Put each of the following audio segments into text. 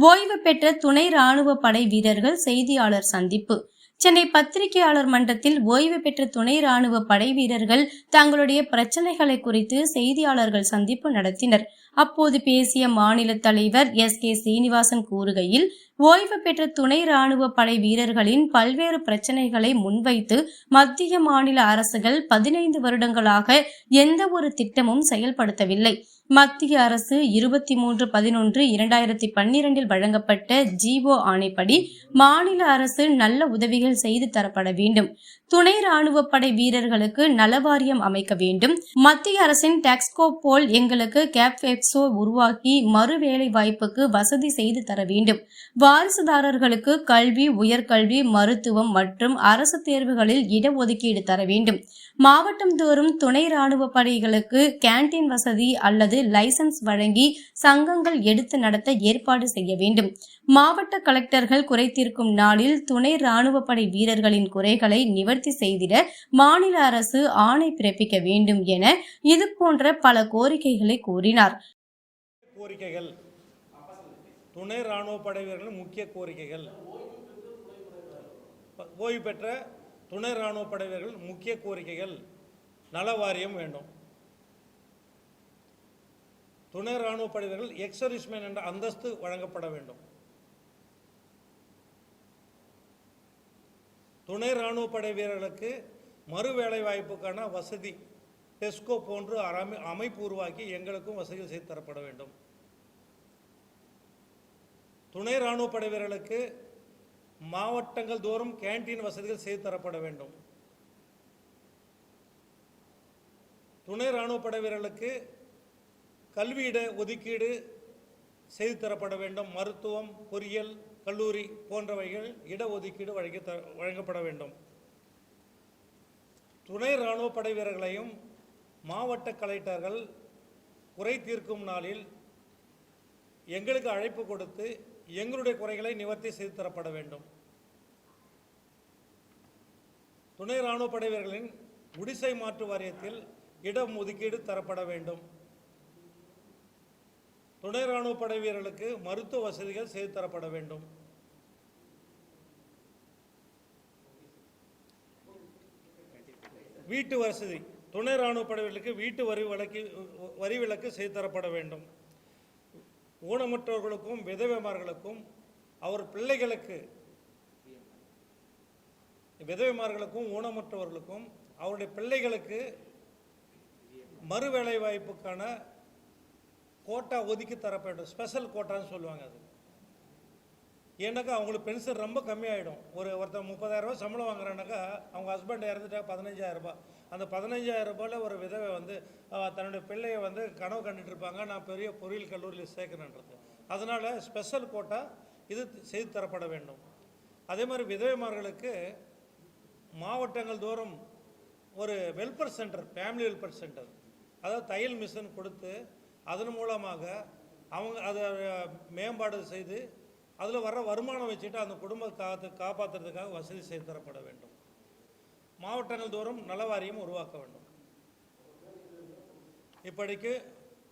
ஓய்வு பெற்ற துணை ராணுவ படை வீரர்கள் செய்தியாளர் சந்திப்பு. சென்னை பத்திரிகையாளர் மன்றத்தில் ஓய்வு பெற்ற துணை ராணுவ படை வீரர்கள் தங்களுடைய பிரச்சனைகளை குறித்து செய்தியாளர்கள் சந்திப்பு நடத்தினர். அப்போது பேசிய மாநில தலைவர் எஸ். கே. சீனிவாசன் கூறுகையில் ஓய்வு பெற்ற துணை ராணுவ படை வீரர்களின் பல்வேறு பிரச்சனைகளை முன்வைத்து மத்திய மாநில அரசுகள் பதினைந்து வருடங்களாக எந்த ஒரு திட்டமும் செயல்படுத்தவில்லை. மத்திய அரசு இருபத்தி மூன்று பதினொன்று இரண்டாயிரத்தி பன்னிரண்டில் வழங்கப்பட்ட ஜிஓ ஆணைப்படி மாநில அரசு நல்ல உதவிகள் செய்து தரப்பட வேண்டும். துணை ராணுவ படை வீரர்களுக்கு நலவாரியம் அமைக்க வேண்டும். மத்திய அரசின் டாக்ஸ்கோ போல் எங்களுக்கு கேப்எக்ஸோ உருவாக்கி மறு வேலை வாய்ப்புக்கு வசதி செய்து தர வேண்டும். வாரிசுதாரர்களுக்கு கல்வி உயர்கல்வி மருத்துவம் மற்றும் அரசு தேர்வுகளில் இடஒதுக்கீடு தர வேண்டும். மாவட்டம் தோறும் துணை ராணுவ படைகளுக்கு கேண்டீன் வசதி அல்லது லைசன்ஸ் வழங்கி சங்கங்கள் எடுத்து நடத்த ஏற்பாடு செய்ய வேண்டும். மாவட்ட கலெக்டர்கள் குறைத்தீர்க்கும் நாளில் துணை ராணுவ படை வீரர்களின் குறைகளை நிவர்த்தி செய்திட மாநில அரசு ஆணை பிறப்பிக்க வேண்டும் என இது போன்ற பல கோரிக்கைகளை கூறினார். கோரிக்கைகள். துணை ராணுவ படை வீரர்களின் முக்கிய கோரிக்கைகள். ஓய்வு பெற்ற துணை ராணுவ படை வீரர்கள் முக்கிய கோரிக்கைகள். நல வாரியம் வேண்டும். துணை ராணுவ படை வீரர்கள் எக்ஸர்விஸ்மேன் என்ற அந்தஸ்து வழங்கப்பட வேண்டும். துணை ராணுவ படை வீரர்களுக்கு மறு வேலை வாய்ப்புக்கான வசதி டெஸ்கோ போன்று அமை அமைப்பு உருவாக்கி எங்களுக்கும் வசதிகள் செய்து தரப்பட வேண்டும். துணை ராணுவ படை வீரர்களுக்கு மாவட்டங்கள் தோறும் கேண்டீன் வசதிகள் செய்து தரப்பட வேண்டும். துணை ராணுவ படை வீரர்களுக்கு கல்வியிட ஒதுக்கீடு செய்து தரப்பட வேண்டும். மருத்துவம் பொறியியல் கல்லூரி போன்றவைகள் இடஒதுக்கீடு வழங்கி த வழங்கப்பட வேண்டும். துணை ராணுவ படை வீரர்களையும் மாவட்ட கலெக்டர்கள் குறை தீர்க்கும் நாளில் எங்களுக்கு அழைப்பு கொடுத்து எங்களுடைய குறைகளை நிவர்த்தி செய்து தரப்பட வேண்டும். துணை ராணுவ படை வீரர்களின் குடிசை மாற்று வாரியத்தில் இடம் ஒதுக்கீடு தரப்பட வேண்டும். துணை ராணுவ படை வீரர்களுக்கு மருத்துவ வசதிகள் செய்து தரப்பட வேண்டும். வீட்டு வசதி. துணை ராணுவ படை வீட்டு வரி விலக்கு வரி விலக்கு செய்து தரப்பட வேண்டும். ஊனமுற்றவர்களுக்கும் விதவைமார்களுக்கும் அவர் பிள்ளைகளுக்கு விதவைமார்களுக்கும் ஊனமுற்றவர்களுக்கும் அவருடைய பிள்ளைகளுக்கு மறு வேலை வாய்ப்புக்கான கோட்டா ஒதுக்கி தரப்பட ஸ்பெஷல் கோட்டான்னு சொல்லுவாங்க அது. ஏன்னாக்கா அவங்களுக்கு பென்ஷன் ரொம்ப கம்மியாயிடும். ஒரு ஒருத்தன் முப்பதாயிரரூபா சம்பளம் வாங்குறானாக்கா அவங்க ஹஸ்பண்ட் இறந்துட்டா பதினஞ்சாயிரம் ரூபாய். அந்த பதினஞ்சாயிரரூபாவில் ஒரு விதவை வந்து தன்னுடைய பிள்ளையை வந்து கனவு கண்டுட்டு இருப்பாங்க. நான் பெரிய பொறியியல் கல்லூரியில் சேர்க்கணுன்றது அதனால் ஸ்பெஷல் கோட்டா இது செய்து தரப்பட வேண்டும். அதே மாதிரி விதவைமார்களுக்கு மாவட்டங்கள் தோறும் ஒரு welfare centre family welfare centre அதாவது தையல் மிஷின் கொடுத்து அதன் மூலமாக அவங்க அதை மேம்பாடு செய்து அதில் வர்ற வருமானம் வச்சுட்டு அந்த குடும்பத்தை காத்து காப்பாற்றுறதுக்காக வசதி செய்து தரப்பட வேண்டும். மாவட்டங்கள் தோறும் நலவாரியம் உருவாக்க வேண்டும். இப்படிக்கு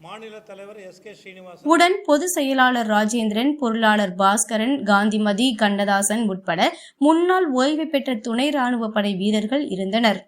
மாநில தலைவர் எஸ் கே ஸ்ரீனிவாசன் உடன் பொதுச் செயலாளர் ராஜேந்திரன் பொருளாளர் பாஸ்கரன் காந்திமதி கண்ணதாசன் உட்பட முன்னாள் ஓய்வு பெற்ற துணை ராணுவ படை வீரர்கள் இருந்தனர்.